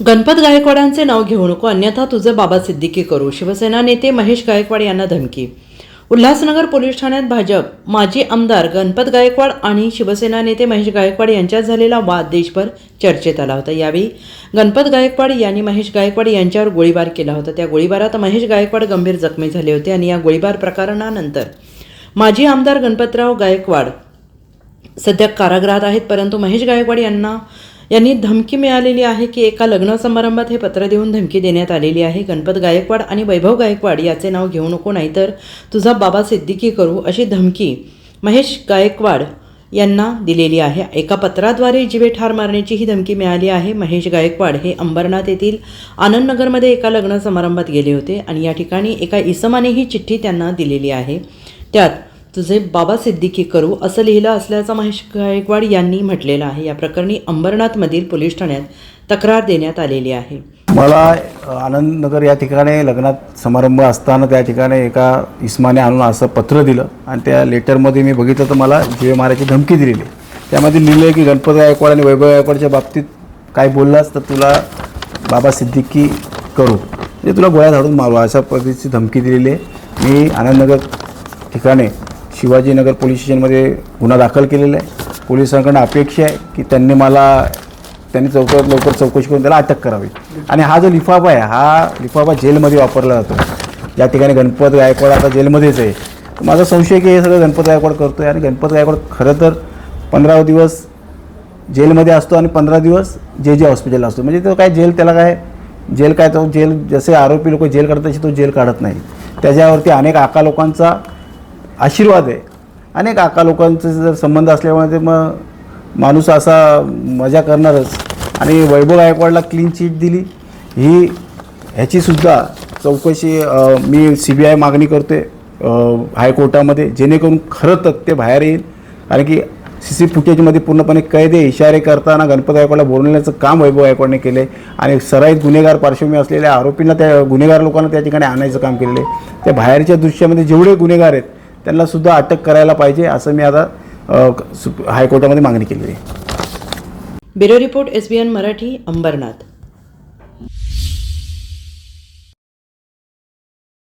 गणपत गायकवाडांचे नाव घेऊ नको अन्यथा तुझं बाबा सिद्दीकी करू. शिवसेना नेते महेश गायकवाड यांना धमकी. उल्हासनगर पोलीस ठाण्यात भाजप. माजी आमदार गणपत गायकवाड आणि शिवसेना नेते महेश गायकवाड यांच्यात झालेला वाद देशभर चर्चेत आला होता. यावेळी गणपत गायकवाड यांनी महेश गायकवाड यांच्यावर गोळीबार केला होता. त्या गोळीबारात महेश गायकवाड गंभीर जखमी झाले होते आणि या गोळीबार प्रकरणानंतर माजी आमदार गणपतराव गायकवाड सध्या कारागृहात आहेत परंतु महेश गायकवाड यांना यांनी धमकी मिळालेली आहे की एका लग्न समारंभात हे पत्र देऊन धमकी देण्यात आलेली आहे. गणपत गायकवाड आणि वैभव गायकवाड याचे नाव घेऊ नको नाहीतर तुझा बाबा सिद्दीकी करू अशी धमकी महेश गायकवाड यांना दिलेली आहे. एका पत्राद्वारे जिवे ठार मारण्याची ही धमकी मिळाली आहे. महेश गायकवाड हे अंबरनाथ येथील आनंदनगरमध्ये एका लग्न समारंभात गेले होते आणि या ठिकाणी एका इसमाने ही चिठ्ठी त्यांना दिलेली आहे. त्यात तुझे बाबा सिद्दीकी करू असं लिहिलं असल्याचं महेश गायकवाड यांनी म्हटलेलं आहे. या प्रकरणी अंबरनाथमधील पोलीस ठाण्यात तक्रार देण्यात आलेली आहे. मला आनंदनगर या ठिकाणी लग्नात समारंभ असताना त्या ठिकाणी एका इस्माने आणून असं पत्र दिलं आणि त्या लेटरमध्ये मी बघितलं तर मला जीवे मारायची धमकी दिलेली त्यामध्ये लिहिलं आहे की गणपत गायकवाड आणि वैभव गायकवाडच्या बाबतीत काय बोललास तर तुला बाबा सिद्दीकी करू. म्हणजे तुला गोळ्या धाडून मारू अशा पद्धतीची धमकी दिलेली आहे. मी आनंदनगर ठिकाणी शिवाजीनगर पोलीस स्टेशनमध्ये गुन्हा दाखल केलेला आहे. पोलिसांकडून अपेक्षा आहे की त्यांनी मला त्यांनी चौकात लवकर चौकशी करून त्याला अटक करावी. आणि हा जो लिफाफा आहे हा लिफाफा जेलमध्ये वापरला जातो. या ठिकाणी गणपत गायकवाड आता जेलमध्येच आहे. माझा संशय की हे सगळं गणपत गायकवाड करतो आहे आणि गणपत गायकवाड खरं तर पंधरा दिवस जेलमध्ये असतो आणि पंधरा दिवस जे जे हॉस्पिटलला असतो. म्हणजे तो काय जेल त्याला काय जेल काय तो जेल जसे आरोपी लोक जेल काढतात तसे तो जेल काढत नाही. त्याच्यावरती अनेक आका लोकांचा आशीर्वाद आहे. अनेक आका लोकांचे जर संबंध असल्यामुळे ते मग माणूस असा मजा करणारच. आणि वैभव गायकवाडला क्लीन चिट दिली. ही ह्याचीसुद्धा चौकशी मी सी बी आय मागणी करते हायकोर्टामध्ये जेणेकरून खरं तथ्य बाहेर येईल. कारण की सी सी फुटेजमध्ये पूर्णपणे कैदे इशारे करताना गणपत गायकवाडला बोलवण्याचं काम वैभव गायकवाडने केले आणि सराईत गुन्हेगार पार्श्वभूमी असलेल्या आरोपींना त्या गुन्हेगार लोकांना त्या ठिकाणी आणायचं काम केलेलं आहे. त्या बाहेरच्या दृश्यामध्ये जेवढे गुन्हेगार आहेत त्यांना सुद्धा अटक करायला पाहिजे असं मी आता सु- हायकोर्टामध्ये मागणी केलेली आहे. Bureau report S B N Marathi Ambernath.